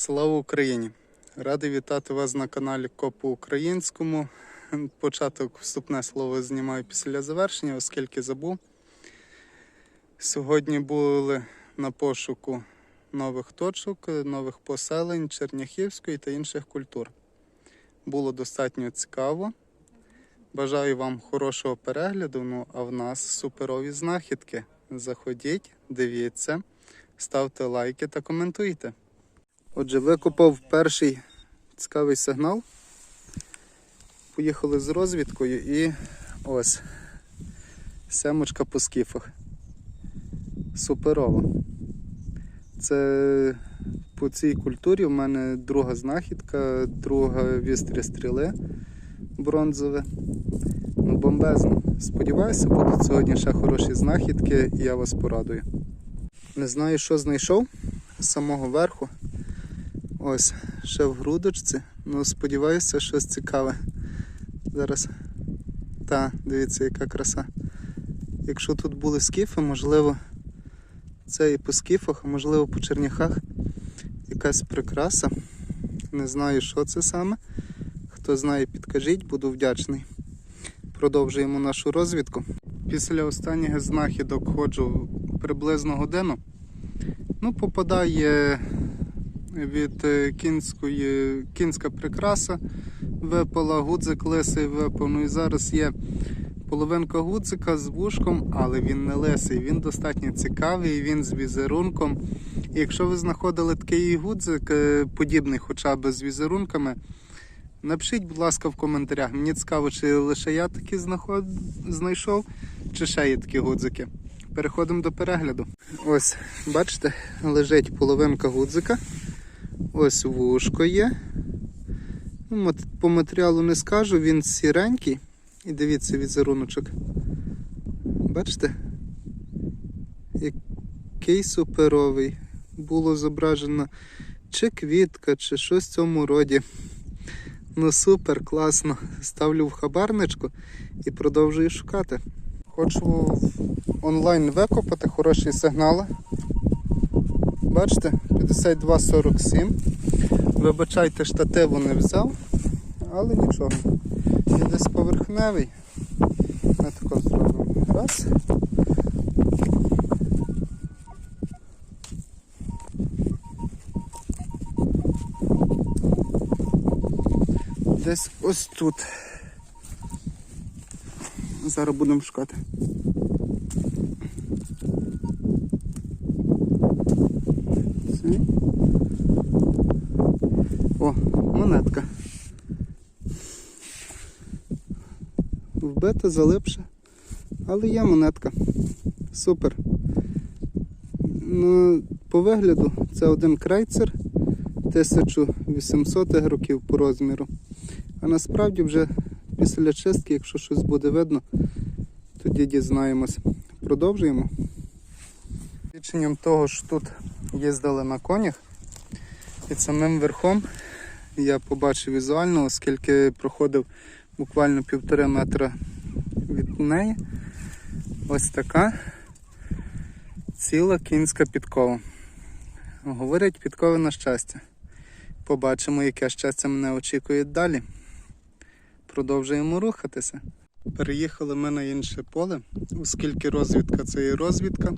Слава Україні! Радий вітати вас на каналі Копу Українському. Початок вступне слово знімаю після завершення, оскільки забув. Сьогодні були на пошуку нових точок, нових поселень Черняхівської та інших культур. Було достатньо цікаво. Бажаю вам хорошого перегляду. Ну а в нас суперові знахідки. Заходіть, дивіться, ставте лайки та коментуйте. Отже, викопав перший цікавий сигнал. Поїхали з розвідкою і ось семочка по скіфах. Суперово. Це по цій культурі в мене друга знахідка, друга вістря стріли бронзове. Ну, бомбезно. Сподіваюся, будуть сьогодні ще хороші знахідки і я вас порадую. Не знаю, що знайшов з самого верху. Ось, ще в грудочці. Ну, сподіваюся, щось цікаве. Зараз. Та, дивіться, яка краса. Якщо тут були скіфи, можливо, це і по скіфах, а можливо по черняхах якась прикраса. Не знаю, що це саме. Хто знає, підкажіть, буду вдячний. Продовжуємо нашу розвідку. Після останніх знахідок ходжу приблизно годину. Ну, попадає від е, кінської, кінська прикраса випала, гудзик лисий випав. Ну і зараз є половинка гудзика з вушком, але він не лисий, він достатньо цікавий, він з візерунком. Якщо ви знаходили такий гудзик, е, подібний хоча б з візерунками, напишіть, будь ласка, в коментарях. Мені цікаво, чи лише я такі знаход... знайшов, чи ще є такі гудзики. Переходимо до перегляду. Ось, бачите, лежить половинка гудзика. Ось вушко є. Ну, По матеріалу не скажу, він сіренький. І дивіться візеруночок. Бачите? Який суперовий. Було зображено чи квітка, чи щось в цьому роді. Ну супер, класно. Ставлю в хабарничку і продовжую шукати. Хочу онлайн викопати хороші сигнали. Бачите, 52,47. Вибачайте, штативу не взяв, але нічого. Він десь поверхневий. Ми тако зробимо. Раз. Десь ось тут. Зараз будемо шукати. Цей. О, монетка. Вбита, залипша. Але є монетка. Супер. Ну, по вигляду це один крейцер 1800 років по розміру. А насправді вже після чистки, якщо щось буде видно, тоді дізнаємось. Продовжуємо. Свідченням того, що тут їздили на конях, під самим верхом я побачив візуально, оскільки проходив буквально півтори метра від неї. Ось така ціла кінська підкова. Говорять, підкови на щастя. Побачимо, яке щастя мене очікує далі. Продовжуємо рухатися. Переїхали ми на інше поле, оскільки розвідка це і розвідка.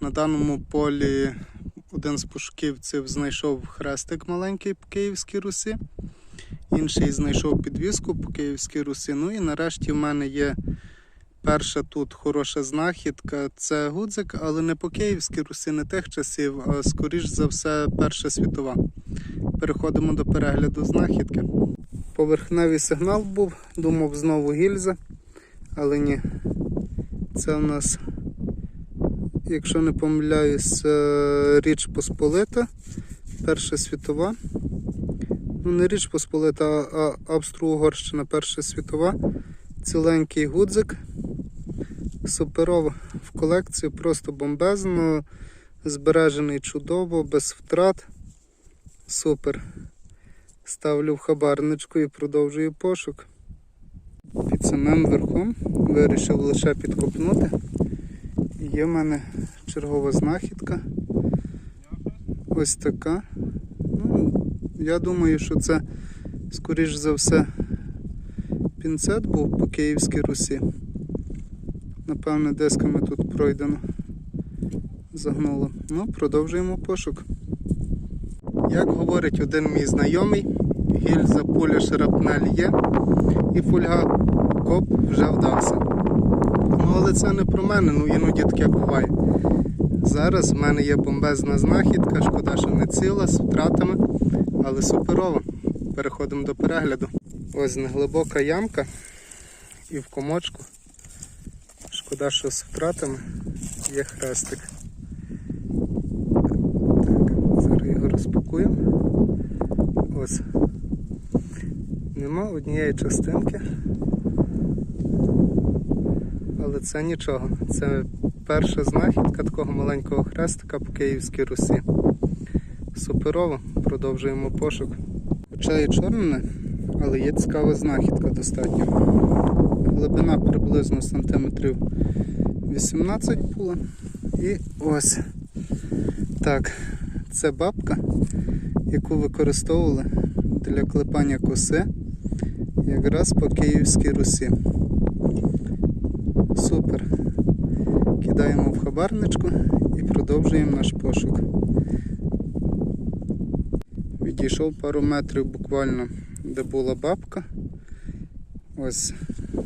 На даному полі один з пошуківців знайшов хрестик маленький по Київській Русі, інший знайшов підвіску по Київській Русі. Ну і нарешті в мене є перша тут хороша знахідка. Це гудзик, але не по Київській Русі, не тих часів, а скоріш за все Перша світова. Переходимо до перегляду знахідки. Поверхневий сигнал був, думав знову гільза, але ні. Це у нас якщо не помиляюсь, е, Річ Посполита, Перша світова. Ну, не Річ Посполита, а Австро-Угорщина Перша світова. Ціленький гудзик. Суперово в колекцію, просто бомбезно, збережений чудово, без втрат. Супер. Ставлю в хабарничку і продовжую пошук. Під самим верхом вирішив лише підкопнути. Є в мене чергова знахідка. Ось така. Ну, я думаю, що це, скоріш за все, пінцет був по Київській Русі. Напевне, дисками тут пройдено. Загнуло. Ну, продовжуємо пошук. Як говорить один мій знайомий, гільза пуля шрапнель є, і фольга коп вже вдався. Ну, але це не про мене, ну іноді таке буває. Зараз в мене є бомбезна знахідка, шкода, що не ціла, з втратами, але суперова. Переходимо до перегляду. Ось неглибока ямка і в комочку. Шкода, що з втратами є хрестик. Так, зараз його розпакуємо. Ось. Нема однієї частинки. Але це нічого. Це перша знахідка такого маленького хрестика по Київській Русі. Суперово, продовжуємо пошук. Хоча і чорне, але є цікава знахідка достатньо. Глибина приблизно сантиметрів 18 була. І ось. Так, це бабка, яку використовували для клепання коси якраз по Київській Русі. Супер. Кидаємо в хабарничку і продовжуємо наш пошук. Відійшов пару метрів буквально, де була бабка. Ось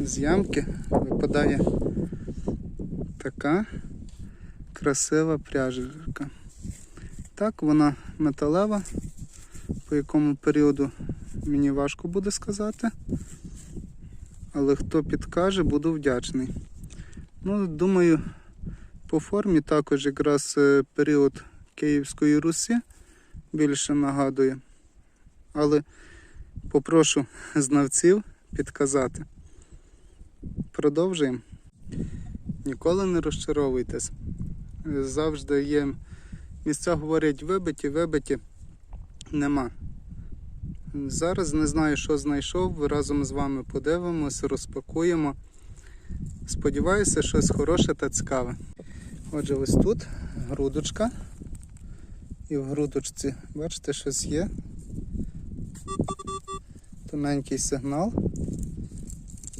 з ямки випадає така красива пряжерка. Так, вона металева, по якому періоду мені важко буде сказати. Але хто підкаже, буду вдячний. Ну, думаю, по формі також якраз е, період Київської Русі більше нагадує. Але попрошу знавців підказати. Продовжуємо. Ніколи не розчаровуйтесь. Завжди є місця говорять вибиті, вибиті. Нема. Зараз не знаю, що знайшов. Разом з вами подивимось, розпакуємо. Сподіваюся, щось хороше та цікаве. Отже, ось тут грудочка. І в грудочці, бачите, щось є. Тоненький сигнал.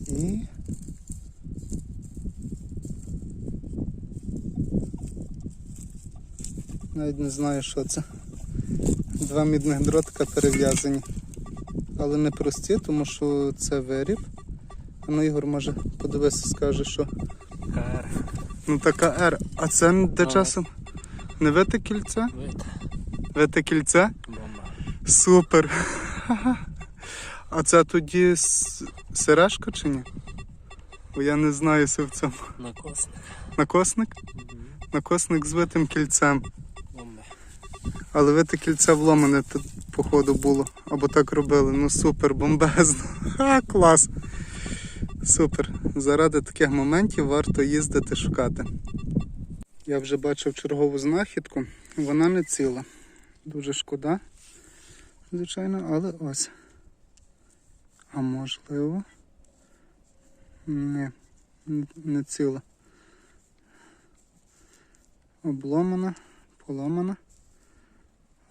І навіть не знаю, що це. Два мідних дротика перев'язані. Але не прості, тому що це виріб. Ну Ігор може подивися, скаже, що. Ну така R. А це де часом? Не вите кільце? Вид. Вите кільце? Бомба. Супер. А це тоді сережка чи ні? Бо я не знаю що в цьому. Накосник. Накосник? Накосник з витим кільцем. Бомба. Але вите кільце вломане тут, походу, було. Або так робили. Ну супер, бомбезно. Ха, клас. Супер. Заради таких моментів варто їздити шукати. Я вже бачив чергову знахідку. Вона не ціла. Дуже шкода. Звичайно, але ось. А можливо. Ні, не ціла. Обломана, поломана.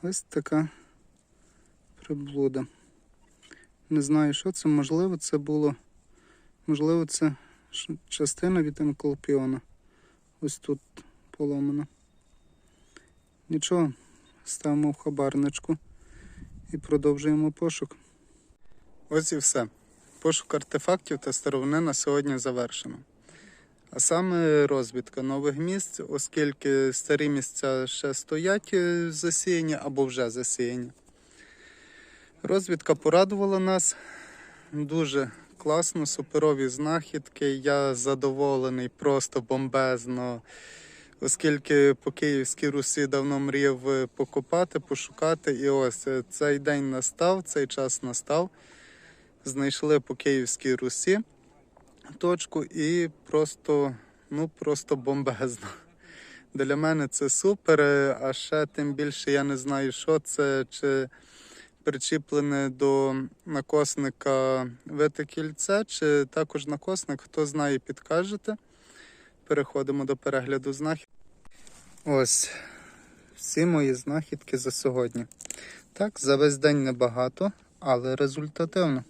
Ось така приблуда. Не знаю, що це. Можливо, це було. Можливо, це частина від енколпіона. Ось тут поломана. Нічого, ставимо в хабарничку і продовжуємо пошук. Ось і все. Пошук артефактів та старовини на сьогодні завершено. А саме розвідка нових місць, оскільки старі місця ще стоять е, засіяні або вже засіяні. Розвідка порадувала нас дуже класно, суперові знахідки. Я задоволений, просто бомбезно. Оскільки по Київській Русі давно мріяв е, покопати, пошукати. І ось е, цей день настав, цей час настав. Знайшли по Київській Русі точку і просто, ну просто бомбезно. Для мене це супер, е, а ще тим більше я не знаю, що це, чи причіплене до накосника вите кільце, чи також накосник, хто знає, підкажете. Переходимо до перегляду знахід. Ось всі мої знахідки за сьогодні. Так, за весь день небагато, але результативно.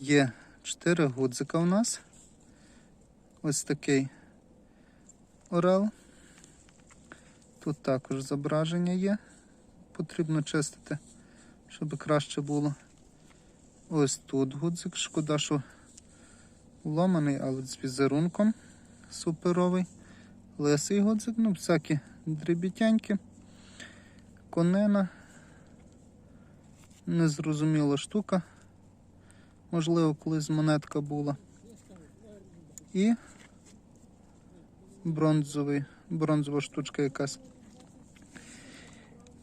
Є 4 гудзика у нас. Ось такий орел. Тут також зображення є. Потрібно чистити, щоб краще було. Ось тут гудзик. Шкода, що вломаний, але з візерунком суперовий. Лисий гудзик, ну, всякі дрібітяньки. Конина. Незрозуміла штука. Можливо, колись монетка була. І бронзовий, бронзова штучка якась.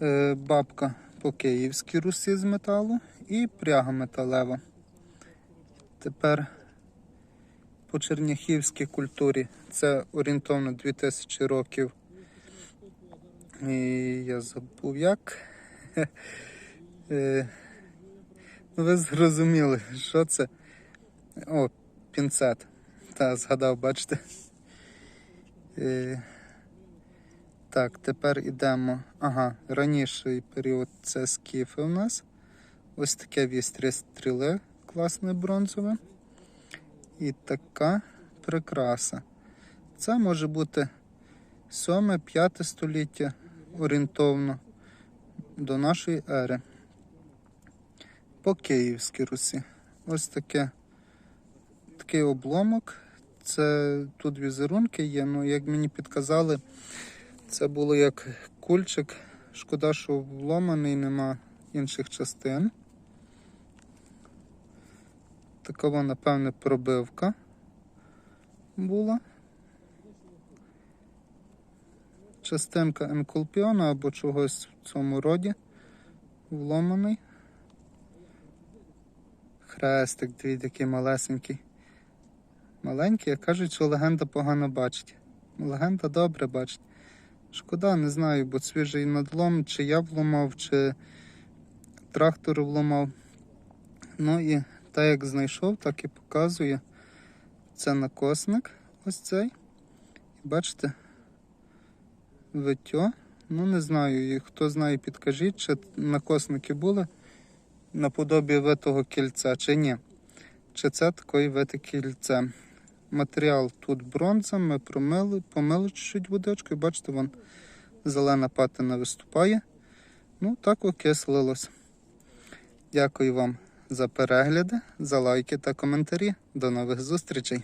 Е, бабка по київській русі з металу і пряга металева. Тепер по черняхівській культурі це орієнтовно 2000 років. І я забув як. Е, ну, ви зрозуміли, що це? О, пінцет. Та, згадав, бачите. Так, тепер ідемо. Ага, раніший період це скіфи у нас. Ось таке вістря стріли, класне бронзове. І така прикраса. Це може бути 7-5 століття орієнтовно до нашої ери. По Київській Русі. Ось таке, такий обломок. Це тут візерунки є, ну як мені підказали, це було як кульчик. Шкода, що вломаний, нема інших частин. Такова, напевне, пробивка була. Частинка енколпіона або чогось в цьому роді. Вломаний. Хрестик, дві такий малесенький. Маленький, а кажуть, що легенда погано бачить. Легенда добре бачить. Шкода, не знаю, бо свіжий надлом, чи я вломав, чи трактор вломав. Ну і так як знайшов, так і показує. Це накосник ось цей. Бачите, витьо. Ну, не знаю, і хто знає, підкажіть, чи накосники були наподобі витого кільця, чи ні. Чи це такий вите кільце. Матеріал тут бронза, ми промили, помили чуть-чуть водичкою, бачите, вон зелена патина виступає. Ну, так окислилось. Дякую вам за перегляди, за лайки та коментарі. До нових зустрічей!